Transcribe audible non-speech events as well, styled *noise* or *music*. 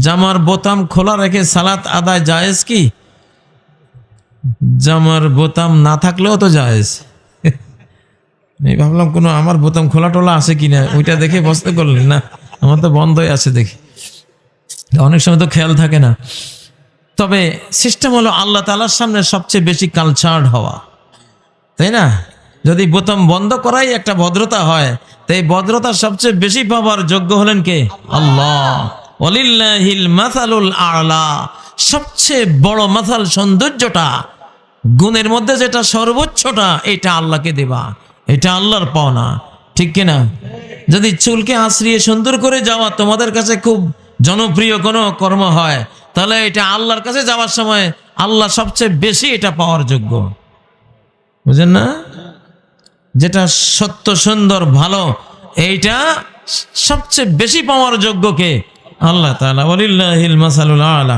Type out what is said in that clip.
জামার বোতাম খোলা রেখে সালাত আদায় জায়েজ কি? জামার বোতাম না থাকলেও তো জায়েজ। *laughs* আমি ভাবলাম, কোনো আমার বোতাম খোলা টোলা আছে কিনা ওইটা দেখে বসতে করলেন না। আমার তো বন্ধই আছে দেখি। অনেক সময় তো খেয়াল থাকে না। তবে সিস্টেম হলো আল্লাহ তালার সামনে সবচেয়ে বেশি কালচার্ড হওয়া। তাই না? যদি বোতাম বন্ধ করাই একটা ভদ্রতা হয়, তো এই ভদ্রতা সবচেয়ে বেশি পাবার যোগ্য হলেন কে? আল্লাহ। অলিল্লাহিল মাসালুল আলা, সবচেয়ে বড় মাসাল সৌন্দর্যটা, গুণের মধ্যে যেটা সর্বোচ্চটা, এটা আল্লাহকে দেবা। এটা আল্লাহর পাওনা, ঠিক কিনা? যদি চুলকে আশ্রিয়ে সুন্দর করে যাওয়া তোমাদের কাছে খুব জনপ্রিয় কোনো কর্ম হয়, তাহলে এটা আল্লাহর কাছে যাওয়ার সময় আল্লাহ সবচেয়ে বেশি এটা পাওয়ার যোগ্য। বুঝেন না? যেটা সত্য, সুন্দর, ভালো, এইটা সবচেয়ে বেশি পাওয়ার যোগ্য কে? আল্লাহ তাআলা ওয়ালিল্লাহিল মাসালুল আলা